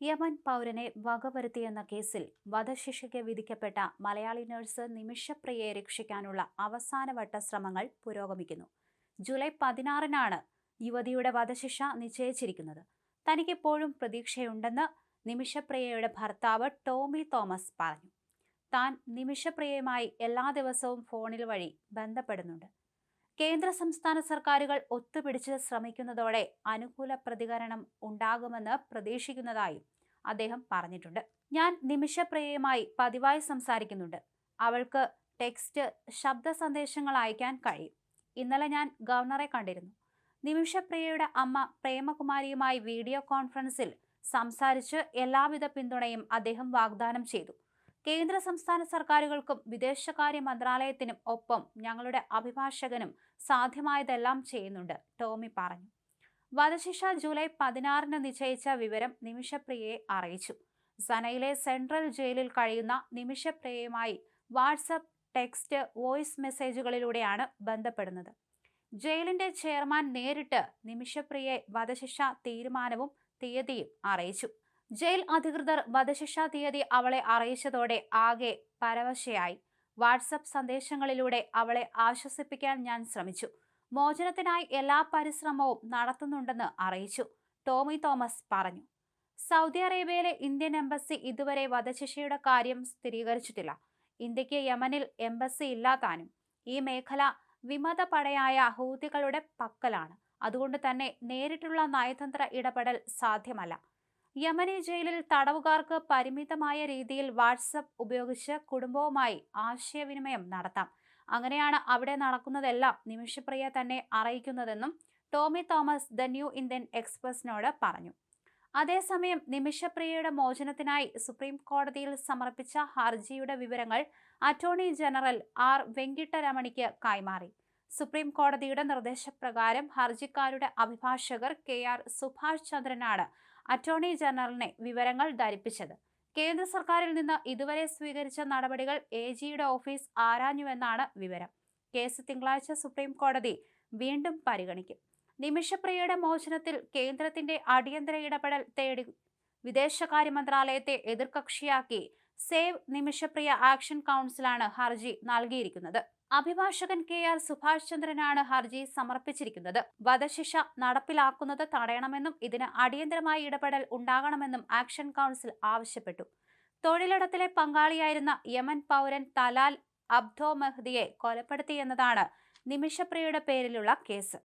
Yemen പൗരനെ വകവരുത്തിയെന്ന കേസിൽ വധശിക്ഷയ്ക്ക് വിധിക്കപ്പെട്ട മലയാളി നഴ്സ് നിമിഷപ്രിയയെ രക്ഷിക്കാനുള്ള അവസാനവട്ട ശ്രമങ്ങൾ പുരോഗമിക്കുന്നു. ജൂലൈ പതിനാറിനാണ് യുവതിയുടെ വധശിക്ഷ നിശ്ചയിച്ചിരിക്കുന്നത്. തനിക്കിപ്പോഴും പ്രതീക്ഷയുണ്ടെന്ന് നിമിഷപ്രിയയുടെ ഭർത്താവ് ടോമി തോമസ് പറഞ്ഞു. താൻ നിമിഷപ്രിയയുമായി എല്ലാ ദിവസവും ഫോണിൽ വഴി ബന്ധപ്പെടുന്നുണ്ട്. കേന്ദ്ര സംസ്ഥാന സർക്കാരുകൾ ഒത്തുപിടിച്ച് ശ്രമിക്കുന്നതോടെ അനുകൂല പ്രതികരണം ഉണ്ടാകുമെന്ന് പ്രതീക്ഷിക്കുന്നതായും അദ്ദേഹം പറഞ്ഞിട്ടുണ്ട്. ഞാൻ നിമിഷപ്രിയയുമായി പതിവായി സംസാരിക്കുന്നുണ്ട്. അവൾക്ക് ടെക്സ്റ്റ് ശബ്ദ സന്ദേശങ്ങൾ അയക്കാൻ കഴിയും. ഇന്നലെ ഞാൻ ഗവർണറെ കണ്ടിരുന്നു. നിമിഷപ്രിയയുടെ അമ്മ പ്രേമകുമാരിയുമായി വീഡിയോ കോൺഫറൻസിൽ സംസാരിച്ച് എല്ലാവിധ പിന്തുണയും അദ്ദേഹം വാഗ്ദാനം ചെയ്തു. കേന്ദ്ര സംസ്ഥാന സർക്കാരുകൾക്കും വിദേശകാര്യ മന്ത്രാലയത്തിനും ഒപ്പം ഞങ്ങളുടെ അഭിഭാഷകനും സാധ്യമായതെല്ലാം ചെയ്യുന്നുണ്ട് ടോമി പറഞ്ഞു. വധശിക്ഷ ജൂലൈ പതിനാറിന് നിശ്ചയിച്ച വിവരം നിമിഷപ്രിയയെ അറിയിച്ചു. സനയിലെ സെൻട്രൽ ജയിലിൽ കഴിയുന്ന നിമിഷപ്രിയയുമായി വാട്സപ്പ് ടെക്സ്റ്റ് വോയിസ് മെസ്സേജുകളിലൂടെയാണ് ബന്ധപ്പെടുന്നത്. ജയിലിന്റെ ചെയർമാൻ നേരിട്ട് നിമിഷപ്രിയെ വധശിക്ഷ തീരുമാനവും തീയതിയും അറിയിച്ചു. ജയിൽ അധികൃതർ വധശിക്ഷാ തീയതി അവളെ അറിയിച്ചതോടെ ആകെ പരവശയായി. വാട്സപ്പ് സന്ദേശങ്ങളിലൂടെ അവളെ ആശ്വസിപ്പിക്കാൻ ഞാൻ ശ്രമിച്ചു. മോചനത്തിനായി എല്ലാ പരിശ്രമവും നടത്തുന്നുണ്ടെന്ന് അറിയിച്ചു ടോമി തോമസ് പറഞ്ഞു. സൗദി അറേബ്യയിലെ ഇന്ത്യൻ എംബസി ഇതുവരെ വധശിക്ഷയുടെ കാര്യം സ്ഥിരീകരിച്ചിട്ടില്ല. ഇന്ത്യയ്ക്ക് യമനിൽ എംബസി ഇല്ലാതാനും ഈ മേഖല വിമത പടയായ ഹൂതികളുടെ പക്കലാണ്. അതുകൊണ്ട് തന്നെ നേരിട്ടുള്ള നയതന്ത്ര ഇടപെടൽ സാധ്യമല്ല. യമനി ജയിലിൽ തടവുകാർക്ക് പരിമിതമായ രീതിയിൽ വാട്സപ്പ് ഉപയോഗിച്ച് കുടുംബവുമായി ആശയവിനിമയം നടത്താം. അങ്ങനെയാണ് അവിടെ നടക്കുന്നതെല്ലാം നിമിഷപ്രിയ തന്നെ അറിയിക്കുന്നതെന്നും Tommy Thomas the New Indian എക്സ്പ്രസിനോട് പറഞ്ഞു. അതേസമയം നിമിഷപ്രിയയുടെ മോചനത്തിനായി സുപ്രീം കോടതിയിൽ സമർപ്പിച്ച ഹർജിയുടെ വിവരങ്ങൾ അറ്റോർണി ജനറൽ ആർ വെങ്കിട്ടരമണിക്ക് കൈമാറി. സുപ്രീം കോടതിയുടെ നിർദ്ദേശപ്രകാരം ഹർജിക്കാരുടെ അഭിഭാഷകർ കെ ആർ സുഭാഷ് ചന്ദ്രനാണ് അറ്റോർണി ജനറലിനെ വിവരങ്ങൾ ധരിപ്പിച്ചത്. കേന്ദ്ര സർക്കാരിൽ നിന്ന് ഇതുവരെ സ്വീകരിച്ച നടപടികൾ എ ജിയുടെ ഓഫീസ് ആരാഞ്ഞുവെന്നാണ് വിവരം. കേസ് തിങ്കളാഴ്ച സുപ്രീം കോടതി വീണ്ടും പരിഗണിക്കും. നിമിഷപ്രിയയുടെ മോചനത്തിൽ കേന്ദ്രത്തിന്റെ അടിയന്തര ഇടപെടൽ തേടി വിദേശകാര്യ മന്ത്രാലയത്തെ എതിർകക്ഷിയാക്കി സേവ് നിമിഷപ്രിയ ആക്ഷൻ കൗൺസിലാണ് ഹർജി നൽകിയിരിക്കുന്നത്. അഭിഭാഷകൻ കെ ആർ സുഭാഷ് ചന്ദ്രനാണ് ഹർജി സമർപ്പിച്ചിരിക്കുന്നത്. വധശിക്ഷ നടപ്പിലാക്കുന്നത് തടയണമെന്നും ഇതിന് അടിയന്തരമായ ഇടപെടൽ ഉണ്ടാകണമെന്നും ആക്ഷൻ കൗൺസിൽ ആവശ്യപ്പെട്ടു. തൊഴിലിടത്തിലെ പങ്കാളിയായിരുന്ന യമൻ പൗരൻ തലാൽ അബ്ദോ മെഹ്ദിയെ കൊലപ്പെടുത്തിയെന്നതാണ് നിമിഷപ്രിയയുടെ പേരിലുള്ള കേസ്.